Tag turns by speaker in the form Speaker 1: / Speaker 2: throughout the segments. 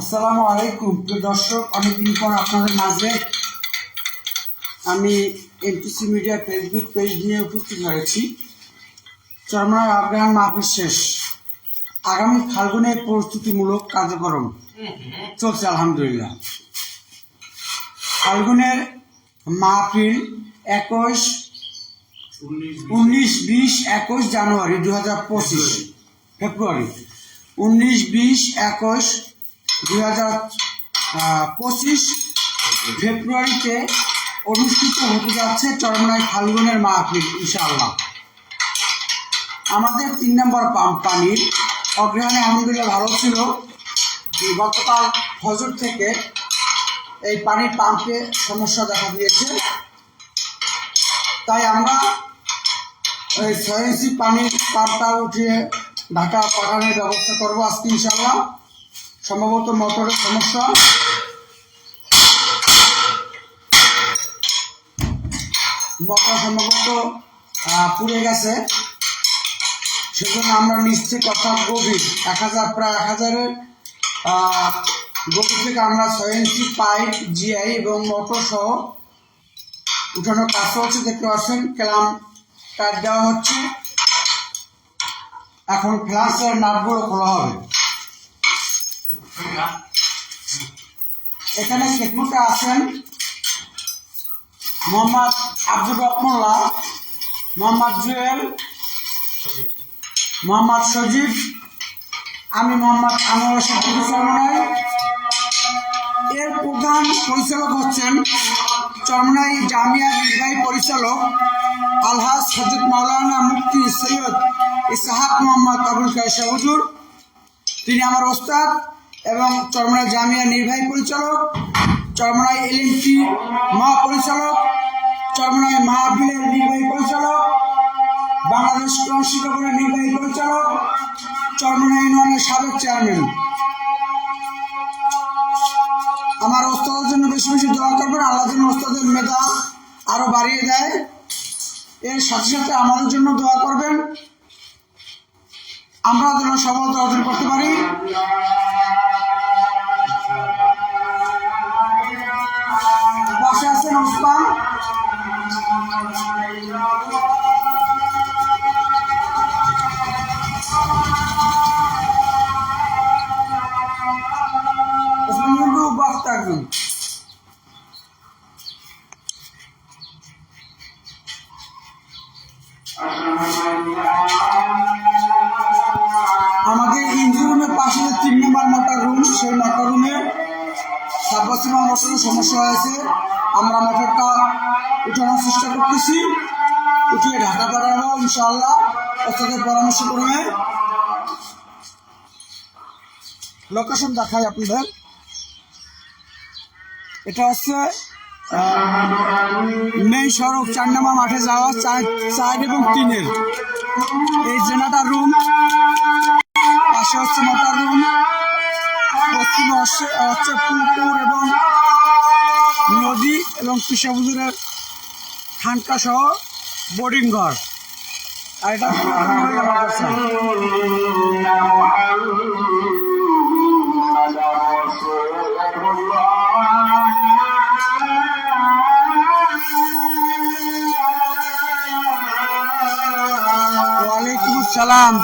Speaker 1: আসসালামু আলাইকুম। প্রিয় দর্শক, অনেকদিন পর আপনাদের মাঝে আমি এনটিসি মিডিয়া ফেসবুক পেজ নিয়ে উপস্থিত হয়েছি। চরমনার আগ্রহান মাহফিল শেষ। আগামী ফাল্গুনের প্রস্তুতিমূলক কার্যক্রম চলছে, আলহামদুলিল্লাহ। ফাল্গুনের মাহফিল একুশ, উনিশ, বিশ, একুশ জানুয়ারি দু হাজার পঁচিশ, ফেব্রুয়ারি। উনিশ, বিশ, একুশ দুই হাজার পঁচিশ ফেব্রুয়ারিতে অনুষ্ঠিত হতে যাচ্ছে চরমনায় ফাল্গুনের মাহফিল, ইনশাআল্লাহ। আমাদের তিন নম্বর পাম্প পানির অগ্রহানে আলহামদুলিল্লাহ ভালো ছিল। গতকাল ফজর থেকে এই পানির পাম্পে সমস্যা দেখা দিয়েছে। তাই আমরা এই ছয় পানির পাম্পটা উঠিয়ে ঢাকা পাঠানোর ব্যবস্থা করব আজকে ইনশাল্লাহ সম্ভবত মোটরের সমস্যা। মোটর সম্ভবত পুড়ে গেছে। সেজন্য আমরা নিশ্চয় কথা গভীর, এক হাজার, প্রায় এক হাজারের গভীর থেকে আমরা ছয় ইঞ্চি পাইপ, জিআই এবং মোটর সহ উঠানোর কাজ চলছে, দেখতে পাচ্ছেন ক্যালাম টার দেওয়া হচ্ছে। এখন ফ্লান্সের নাটগুলো খোলা হবে। এখানে সেকুটা আছেন মোহাম্মদ আব্দুর রহমাল্লাহ মোহাম্মদ জুয়েল, মোহাম্মদ সজীব, আমি মোহাম্মদ আনোয়ার শাকিব চরমনাই। এর প্রধান পরিচালক হচ্ছেন চরমনাই জামিয়া নির্বাহী পরিচালক আলহাজ হজরত মাওলানা মুফতি সৈয়দ ইসাহাক মোহাম্মদ আবুল কায়সা হুজুর। তিনি আমার ওস্তাদ। এবং চরমনাই জামিয়া নির্বাহী পরিচালক, চরমনাই এলএমটি মহাপরিচালক, চরমনাই মাহবিলের নির্বাহী পরিচালক, বাংলাদেশ কোরআন শিক্ষকের নির্বাহী পরিচালক, চরমনাই ইউনিয়নের সাবেক চেয়ারম্যান। আমার ওস্তাদের জন্য বেশি বেশি দোয়া করবেন আল্লাহ যেন ওস্তাদের মেধা আরও বাড়িয়ে দেয়। এর সাথে সাথে আমাদের জন্য দোয়া করবেন। আমরা যেন সফলতা অর্জন করতে পারি। Thank you. মোটরের সমস্যা হয়েছে। আমরা মোটরটা উঠানোর চেষ্টা করতেছি। উঠিয়ে ঢাকা পাঠাবো, ইনশাআল্লাহ। ওর পরামর্শ করবে লোকেশন দেখাই আপনাদের। এটা হচ্ছে মেইন সড়ক, চার নম্বর মাঠে যাওয়া, চার এবং তিনের। এই জেনাটার রুম পাশে হচ্ছে মোটার রুম পশ্চিমে হচ্ছে হচ্ছে পুকুর এবং নদী এবং পিসাবুজুরের খানকা সহ বোর্ডিং ঘর। আর এটা আসসালাম।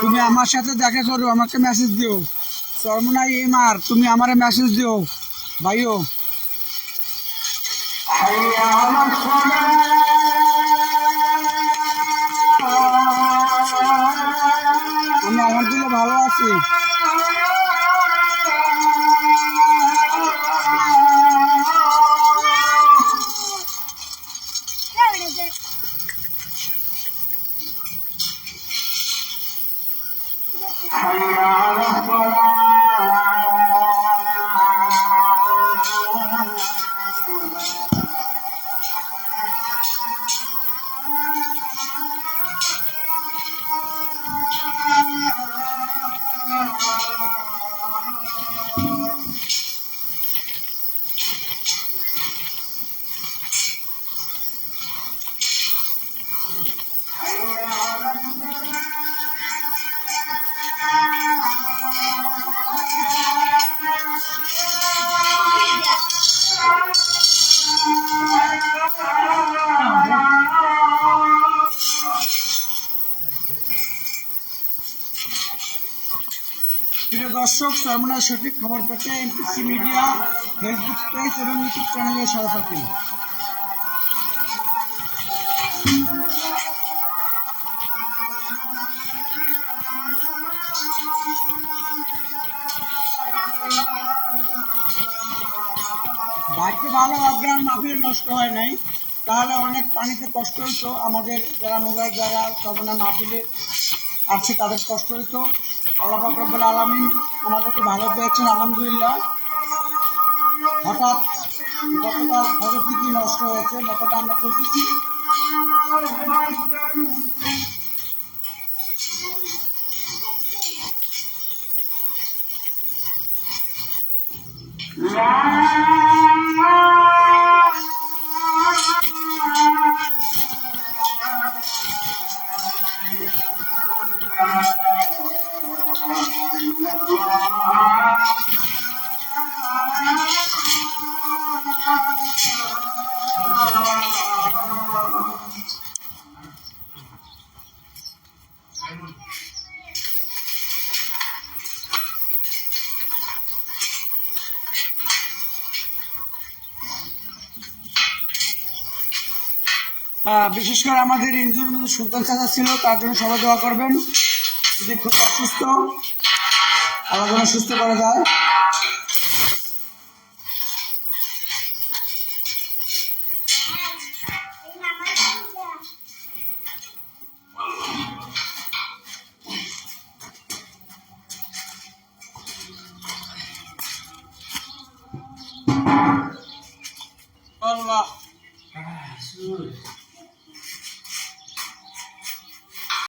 Speaker 1: তুমি আমার সাথে দেখা করো, আমাকে মেসেজ দিও। সরমনাই এমার তুমি আমারে মেসেজ দিও। ভাইও। আমি দিলে ভালো আছি। দর্শক, সর্বনাশ সঠিক খবর পেতে এমপিসি মিডিয়া, ফেসবুক পেজ এবং ইউটিউব চ্যানেলের সাথে থাকুন। ভাগ্য ভালো অজ্ঞান মাফির নষ্ট হয় নাই, তাহলে অনেক পানিতে কষ্ট হইতো। আমাদের যারা মোবাইল যারা সর্বনা মাহফিলে আছে তাদের কষ্ট হইতো। আল্লাহ ফাকরবুল আলমিন ওনাদেরকে ভালো পেয়েছেন, আলহামদুলিল্লাহ। হঠাৎ গতকাল ফটো নষ্ট হয়েছে গতটা আমরা করতেছি বিশেষ করে আমাদের ইঞ্জুরির মধ্যে সুলতান চাচা ছিল, তার জন্য সবাই দোয়া করবেন। যে খুব অসুস্থ, আল্লাহ জন্য সুস্থ করা যায়।